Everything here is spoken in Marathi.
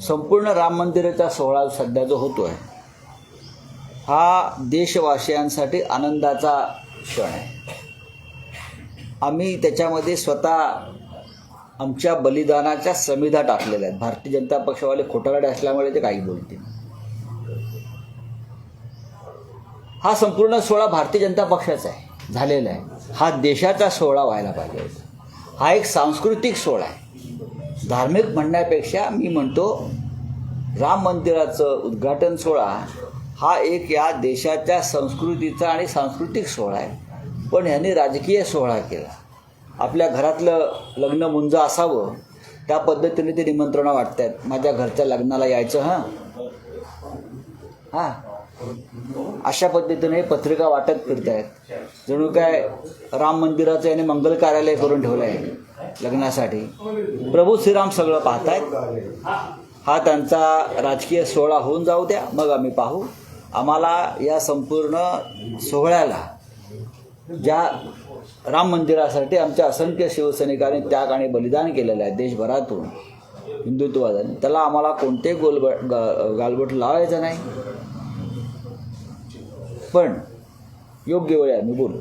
संपूर्ण राम मंदिराचा सोहळा सध्या जो होतो आहे हा देशवासियांसाठी आनंदाचा क्षण आहे. आम्ही त्याच्यामध्ये स्वतः आमच्या बलिदानाच्या समिधा टाकलेल्या आहेत. भारतीय जनता पक्षवाले खोटारडे असल्यामुळे ते काही बोलतील. हा संपूर्ण सोहळा भारतीय जनता पक्षाचा आहे झालेला आहे. हा देशाचा सोहळा व्हायला पाहिजे. हा एक सांस्कृतिक सोहळा आहे. धार्मिक म्हणण्यापेक्षा मी म्हणतो राम मंदिराचं उद्घाटन सोहळा हा एक या देशाच्या संस्कृतीचा आणि सांस्कृतिक सोहळा आहे. पण ह्यांनी राजकीय सोहळा केला. आपल्या घरातलं लग्न मुंज असावं त्या पद्धतीने ते निमंत्रणं वाटतात. माझ्या घरच्या लग्नाला यायचं हां? हां? अशा पद्धतीने पत्रिका वाटत फिरतायत. जणू काय राम मंदिराचं याने मंगल कार्यालय करून ठेवलं आहे लग्नासाठी. प्रभू श्रीराम सगळं पाहतायत. हा त्यांचा राजकीय सोहळा होऊन जाऊ द्या. मग आम्ही पाहू. आम्हाला या संपूर्ण सोहळ्याला ज्या राम मंदिरासाठी आमच्या असंख्य शिवसैनिकांनी त्याग आणि बलिदान केलेलं आहे देशभरातून हिंदुत्ववादाने त्याला आम्हाला कोणतेही गोलब गा- गालबोट लावायचं नाही. पण योग्य वेळी आम्ही बोलू.